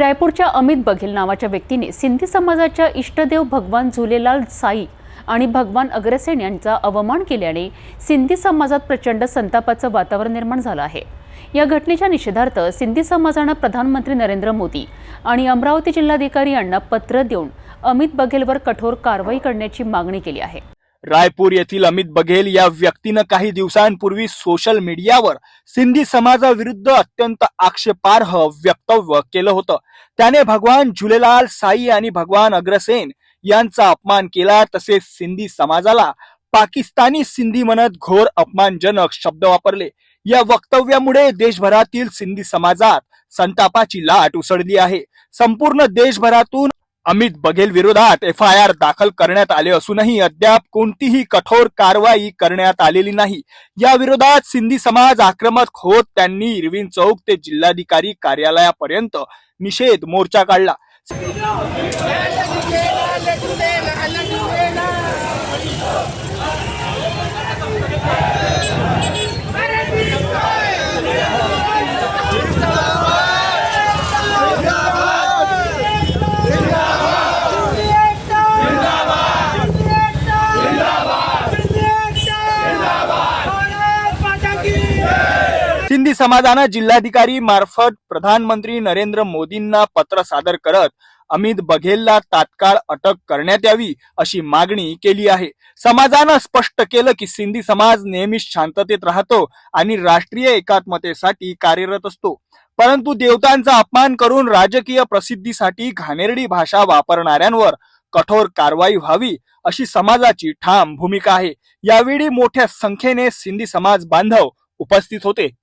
रायपूरच्या अमित बघेल नावाच्या व्यक्तीने सिंधी समाजाच्या इष्टदेव भगवान झुलेलाल साई आणि भगवान अग्रसेन यांचा अवमान केल्याने सिंधी समाजात प्रचंड संतापाचं वातावरण निर्माण झालं आहे. या घटनेच्या निषेधार्थ सिंधी समाजानं प्रधानमंत्री नरेंद्र मोदी आणि अमरावती जिल्हाधिकारी यांना पत्र देऊन अमित बघेलवर कठोर कारवाई करण्याची मागणी केली आहे. रायपूर येथील अमित बघेल या व्यक्तीनं काही दिवसांपूर्वी सोशल मीडियावर सिंधी समाजाविरुद्ध अत्यंत आक्षेपार्ह वक्तव्य केलं होतं. त्याने भगवान झुलेलाल साई आणि भगवान अग्रसेन यांचा अपमान केला तसेच सिंधी समाजाला पाकिस्तानी सिंधी म्हणत घोर अपमानजनक शब्द वापरले. या वक्तव्यामुळे देशभरातील सिंधी समाजात संतापाची लाट उसळली आहे. संपूर्ण देशभरातून अमित बघेल विरोधात एफ आय आर दाखल करण्यात आले असूनही अद्याप कोणतीही कठोर कारवाई करण्यात आलेली नाही या विरोधात सिंधी समाज आक्रमक होत त्यांनी इरविन चौक ते जिल्हाधिकारी कार्यालयापर्यंत निषेध मोर्चा काढला सिंधी समाजानं जिल्हाधिकारी मार्फत प्रधानमंत्री नरेंद्र मोदींना पत्र सादर करत अमित बघेलला तात्काळ अटक करण्यात यावी अशी मागणी केली आहे. समाजानं स्पष्ट केलं की सिंधी समाज नेहमीच शांततेत राहतो आणि राष्ट्रीय एकात्मतेसाठी कार्यरत असतो. परंतु देवतांचा अपमान करून राजकीय प्रसिद्धीसाठी घाणेरडी भाषा वापरणाऱ्यांवर कठोर कारवाई व्हावी अशी समाजाची ठाम भूमिका आहे. यावेळी मोठ्या संख्येने सिंधी समाज बांधव उपस्थित होते.